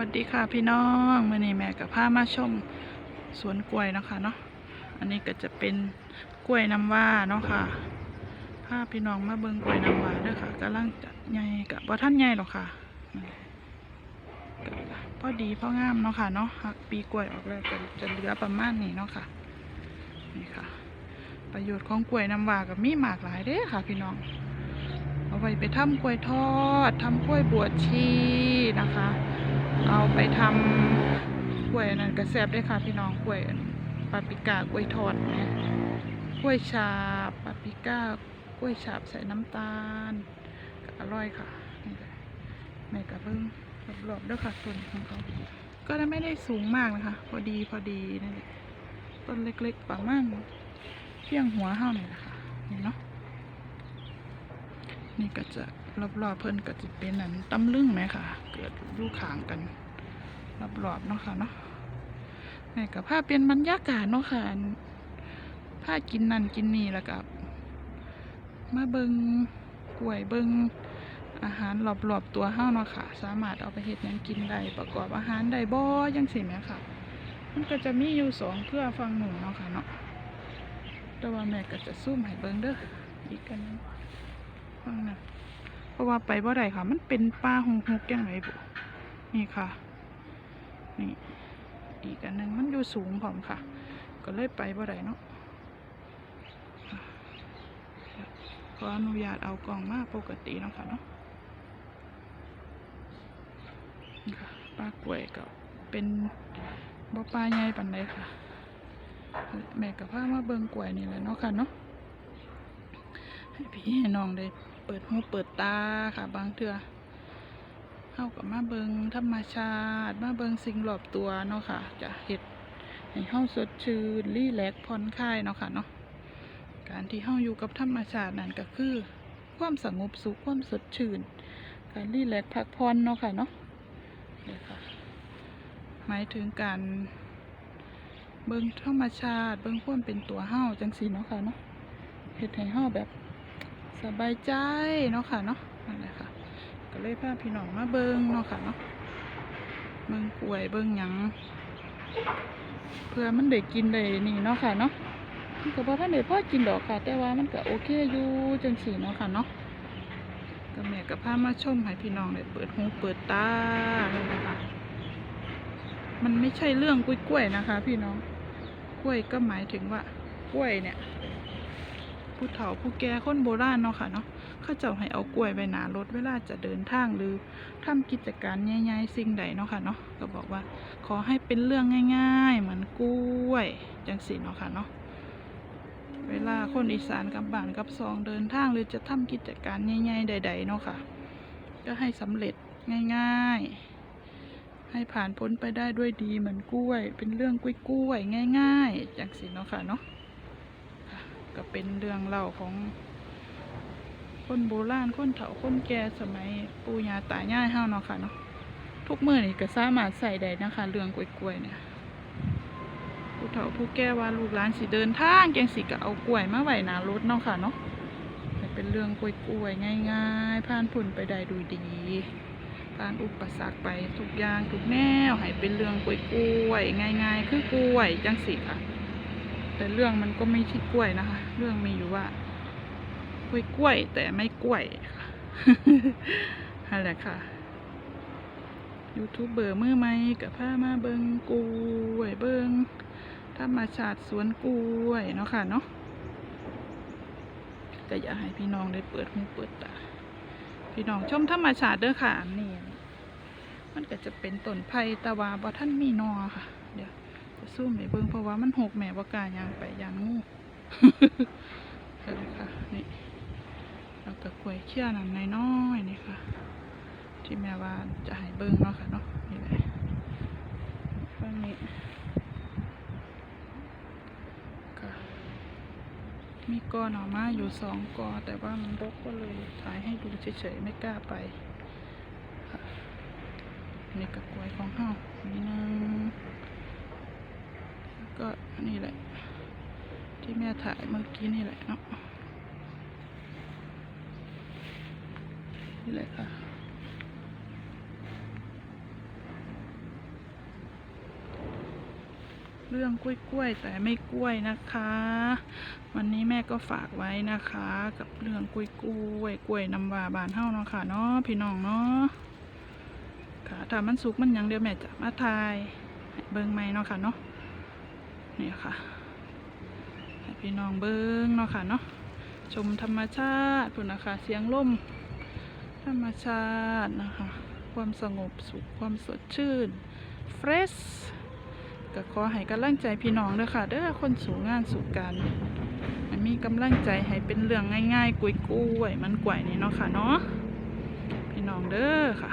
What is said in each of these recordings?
วัสดีค่ะพี่น้องมื่อนี้แม่กับพามาชมสวนกล้วยนะคะเนาะอันนี้ก็จะเป็นกล้วยน้ำว้าเนาะค่ะพาพี่น้องมาเบิ่งกล้วยน้ำว้าด้อค่ะกำลังจะใหญ่กับบ่ท่านใหญ่หรอกค่ะพอดีพองามเนาะค่ะเนาะหักปีกล้วยออกแล้วก็จะเหลือประมาณนี้เนาะค่ะนี่ค่ะ ประโยชน์ของกล้วยน้ำว้าก็มีหมากหลายเด้อค่ะ พี่น้อง เอาไปไปทำกล้วยทอดทำกล้วยบวชชีนะคะ เอาไปทำกล้วยนนั้นกระแซบได้ค่ะพี่น้องกล้วยปาปิก้ากล้วยทอดนะกล้วยฉาบปาปิก้ากล้วยฉาบใส่น้ำตาลก็อร่อยค่ะนี่แหละแม่กระเพิ่งรอบๆด้วยค่ะต้นของเขาก็ไม่ได้สูงมากนะคะ พอดีพอดีนั่นแหละต้นเล็กๆประมาณเพียงหัวเท่านี่แหละค่ะนี่เนาะนี่ก็จะ รอบๆเพิ่นก็จะเป็นอันตำลึงไหมค่ะ เกิดยู่ขางกันรอบๆเนาะค่ะเนาะแม่กับผ้าเป็นบรรยากาศเนาะค่ะผ้ากินนั่นกินนี่แล้วกับมาเบิงกล้วยเบิงอาหารรอบๆตัวเฮาเนาะค่ะ สามารถเอาไปเฮ็ดยังกินได้ประกอบอาหารได้บ่ยังสิแหมค่ะ มันก็จะมีอยู่สองเพื่อฟังหนึ่งเนาะค่ะเนาะแต่ว่าแม่ก็จะซุ่มให้เบิงเด้ออีกกันฟังนะเพ ราะว่าไปบ่ได้ค่ะ มันเป็นป่าหงหกยังไงบุนี่ค่ะ นี่อีกอันหนึงมันอยู่สูงผอมค่ะ ก็เลยไปบ่ได้เนาะขออนุญาตเอากล่องมาปกติเนาะค่ะเนาะปลากล้วยก็เป็นบ่ปลาใหญ่ปานใดค่ะ แม่กับพ่อมาเบิ่งกล้วยนี่แหละเนาะค่ะเนาะให้พี่ให้น้องได้ ปิดหูเปิดตาค่ะ บางเทื่อเข้ากับมาเบิงธรรมชาติ มาเบิงสิ่งรอบตัวเนาะค่ะ จะเห็ดให้เฮาสดชื่นรีแลกผ่อนคลายเนาะค่ะเนาะการที่เฮาอยู่กับธรรมชาตินั่นก็คือ ความสงบสุขความสดชื่น การรีแลกพักผ่อนเนาะค่ะเนาะนี่ค่ะหมายถึงการเบิงธรรมชาติ เบิงความเป็นตัวเฮาจังสีเนาะค่ะเนาะเฮ็ดให้เฮาแบบ สบายใจเนาะค่ะเนาะนั่นแหละค่ะ ก็เลยพาพี่น้องมาเบิงเนาะค่ะเนาะเบิงกล้วยเบิงหยังเพื่อมันได้กินได้นี่เนาะค่ะเนาะมันก็บ่ทันได้พอกินดอกค่ะ แต่ว่ามันก็โอเคอยู่จังสี่เนาะค่ะเนาะก็แม่ก็พามาชมให้พี่น้องได้เปิดหูเปิดตาเลยนะคะมันไม่ใช่เรื่องกล้วยๆนะคะ พี่น้องกล้วยก็หมายถึงว่ากล้วยเนี่ย ผู้เฒ่าผู้แก่คนโบราณเนาะค่ะเนาะเขาเจ้าให้เอากล้วยไว้หนารถเวลาจะเดินทางหรือทำกิจการใหญ่ๆสิ่งใดเนาะค่ะเนาะก็บอกว่า ขอให้เป็นเรื่องง่าย ๆ เหมือนกล้วยจังสิเนาะค่ะเนาะเวลาคนอีสานกับบ้านกับซองเดินทางหรือจะทำกิจการใหญ่ๆใด ๆ เนาะค่ะ ก็ให้สำเร็จง่ายๆให้ผ่านพ้นไปได้ด้วยดีเหมือนกล้วย เป็นเรื่องกล้วยๆง่าย ๆจังสินเนาะค่ะเนาะ ก็เป็นเรื่องเล่าของคนโบราณคนเฒ่าคนแก่สมัยปู่ย่าตายายเฮาเนาะค่ะเนาะทุกมื้อนี่ก็สามารถใส่ได้นะคะ เรื่องกล้วยๆเนี่ยผู้เฒ่าผู้แก่ว่าลูกหลานสิเดินทางจังสิก็เอากล้วยมาไว้หน้ารถเนาะค่ะเนาะเป็นเรื่องกล้วยๆง่ายๆผ่านพ้นไปได้ดูดีผ่านอุปสรรคไปทุกอย่างทุกแนวให้เป็นเรื่องกล้วยๆง่าย ๆ คือกล้วยจังสิค่ะ แต่เรื่องมันก็ไม่ใช่กล้วยนะคะ เรื่องมีอยู่ว่ากล้วยกล้วยแต่ไม่กล้วยนั่นแหละค่ะยูทูบเบอร์มือใหม่กับผ้ามาเบิงกล้วยเบิงธรรมชาติสวนกล้วยเนาะค่ะเนาะก็อยากให้พี่น้องได้เปิดหูเปิดตาพี่น้องชมธรรมชาติเด้อค่ะนี่มันก็จะเป็นต้นไผ่ตะวาบ่ท่านมีนอค่ะ เดี๋ยว จะสู้แม่เบิ่งเพราะว่ามันหกแม่บ่กาย่างไปย่างงูเห็นไหมคะนี่แล้วก็กล้วยเชี่ยนั่นน้อยๆนี่ค่ะ ที่แม่ว่าจะให้เบิ่งเนาะค่ะเนาะนี่แหละฝั่งนี้ค่ะมีกอหน่อไม้อยู่สองกอแต่ว่ามันรกก็เลยถ่ายให้ดูเฉยๆไม่กล้าไปนี่กับกล้วยของเฮานี่นึง ก็นี่แหละ ที่แม่ถ่ายเมื่อกี้นี่แหละเนาะนี่แหละค่ะเรื่องกล้วยกล้วยๆแต่ไม่กล้วยนะคะ วันนี้แม่ก็ฝากไว้นะคะ กับเรื่องกล้วยกล้วยกล้วยน้ำวาบานเฮ้าเนาะค่ะเนาะพี่น้องเนาะค่ะถ้ามันสุกมันยังเดียวแม่จะมาทายเบิ้งไหมเนาะค่ะเนาะ นี่ค่ะให้พี่น้องเบิ้งเนาะค่ะเนาะชมธรรมชาติพุ่นนะคะเสียงลมธรรมชาตินะคะ ความสงบสุขความสดชื่นเฟรชก็ขอให้กำลังใจพี่น้องเด้อค่ะเด้อคนสู่งานสู่การมีกำลังใจให้เป็นเรื่องง่ายๆกุยกุ้ยมันกวยนี่เนาะค่ะเนาะพี่น้องเด้อค่ะ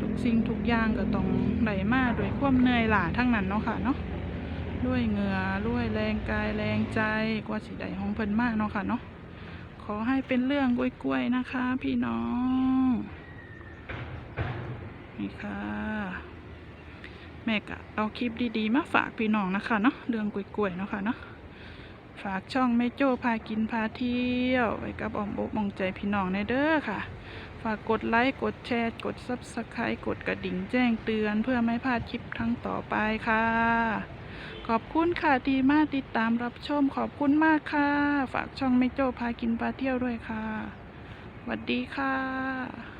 ทุกสิ่งทุกอย่างก็ต้องได้มาโดยความเหนื่อยล้าทั้งนั้นเนาะค่ะเนาะ ด้วยเหงื่อด้วยแรงกายแรงใจกว่าสิได้ของเพิ่นมากเนาะค่ะเนาะขอให้เป็นเรื่องกล้วยๆนะคะ พี่น้องนี่ค่ะ แม่ก็เอาคลิปดีๆมาฝากพี่น้องนะคะเนาะเรื่องกล้วยๆเนาะค่ะเนาะฝากช่องแม่โจ้พากินพาเที่ยวไว้กับอมอกมองใจพี่น้องในเด้อค่ะ ฝากกดไลค์กดแชร์กดซับสไครต์กดกระดิ่งแจ้งเตือนเพื่อไม่พลาดคลิปทั้งต่อไปค่ะ ขอบคุณค่ะที่มาติดตามรับชมขอบคุณมากค่ะ ฝากช่องไม่โจ้พากินพาเที่ยวด้วยค่ะสวัสดีค่ะ